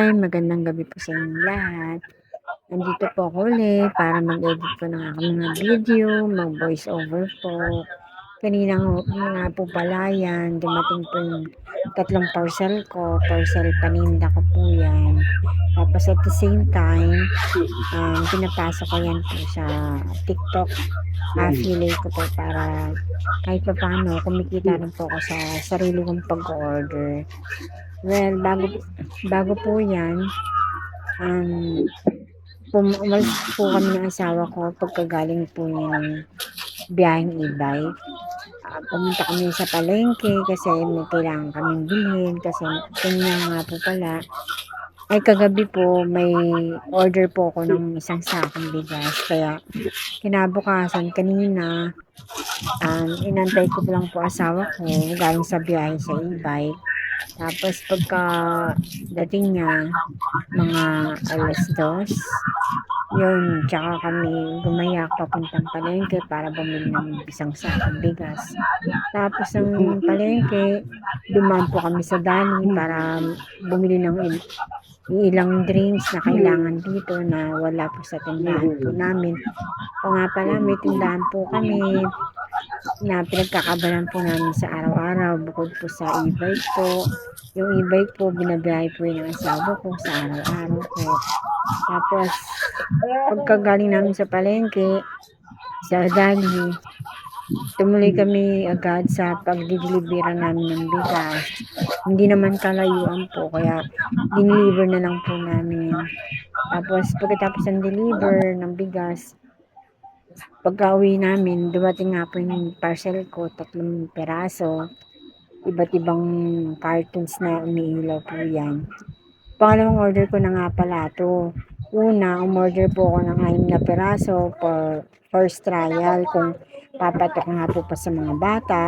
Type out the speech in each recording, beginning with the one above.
Hi, magandang gabi po sa inyong lahat. Nandito po ako ulit para mag-edit po ng aking mga video, mag-voice over po. Kanina nga po pala yan, dumating po yung tatlong parcel ko, parcel paninda ko po yan. Tapos at the same time, um, pinapasok ko yan po sa TikTok affiliate ko po para kahit pa paano kumikita rin po ako sa sarili kong pag-order. Well, bago, bago po yan, um, pum- umalis po kami ng asawa ko pagkagaling po niya ng biyaheng e-bike. Pumunta kami sa palengke kasi may kailangan kaming bilhin kasi kanya nga po pala. Ay kagabi po may order po ako ng isang sakong bigas. Kaya kinabukasan kanina um, inantay ko lang po asawa ko galing sa biyahe sa e-bike. Tapos pagka dating niya mga alas dos yun, tsaka kami gumayak papuntang palengke para bumili ng isang sakong bigas. Tapos ng palengke, dumaan po kami sa Dani para bumili ng il- ilang drinks na kailangan dito na wala po sa tindahan po namin. O nga pala, may tindahan po kami na pinagkakabalan po namin sa araw-araw bukod po sa e-bike po. Yung e-bike po, binabiyahe po yun ng asawa ko sa araw-araw po. Tapos, pagkagaling namin sa palengke, sa Dali, tumuloy kami agad sa pagdideliveran namin ng bigas. Hindi naman kalayuan po, kaya dineliver na lang po namin. Tapos, pagkatapos ng deliver ng bigas, pagka uwi namin, dumating nga po yung parcel ko, tatlong peraso. Iba't ibang cartons na umiilaw po yan. Pangalawang order ko na nga pala to. Una, umorder po ako ng anim na peraso for first trial kung papatok nga po pa sa mga bata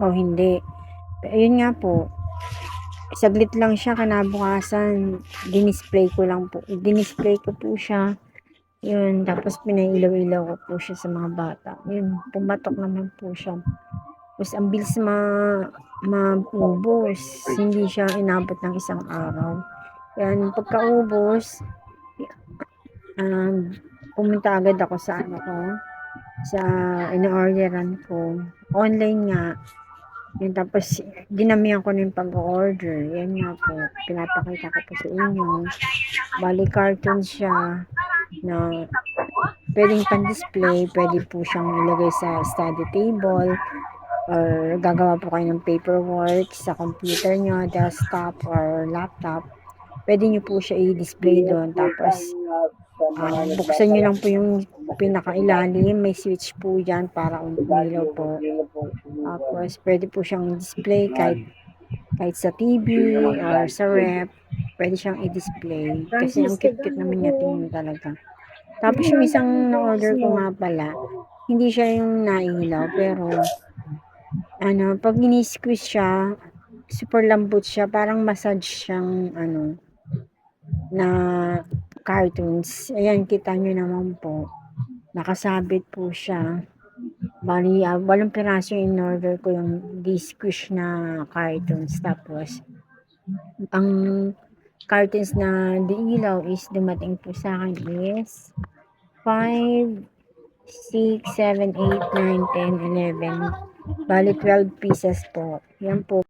o hindi. Ayun nga po, saglit lang siya kanabukasan, dinisplay ko lang po, dinisplay ko po siya. Yun, tapos pinailaw-ilaw ko po siya sa mga bata. Yun, pumatok naman po siya. Tapos ang bilis ma maubos. Hindi siya inabot ng isang araw. Yan, pagkaubos, um, pumunta agad ako sa ano ko, sa in-orderan ko. Online nga. Yan, tapos, dinamihan ko na yung pag-order. Yan nga po, pinapakita ko po sa inyo. Bali, carton siya na pwedeng pan-display, pwede po siyang ilagay sa study table, or gagawa po kayo ng paperwork sa computer nyo, desktop or laptop, pwede nyo po siya i-display doon. Tapos, um, buksan nyo lang po yung pinakailalim, may switch po dyan para umilaw po. Tapos, pwede po siyang display kahit, kahit sa TV or sa rep, pwede siyang i-display. Kasi ang cute-cute naman niya tingin talaga. Tapos, yung isang na-order ko nga pala, hindi siya yung nailaw, pero ano, pag ini-squeeze siya, super lambot siya, parang massage siyang ano, na cartoons. Ayan, kita nyo naman po. Nakasabit po siya. Bali, uh, walang piraso yung in-order ko yung di-squish na cartoons. Tapos, ang cartoons na diilaw is dumating po sa akin is 5, 6, 7, 8, 9, 10, 11. Bali, 12 pieces po. Yan po.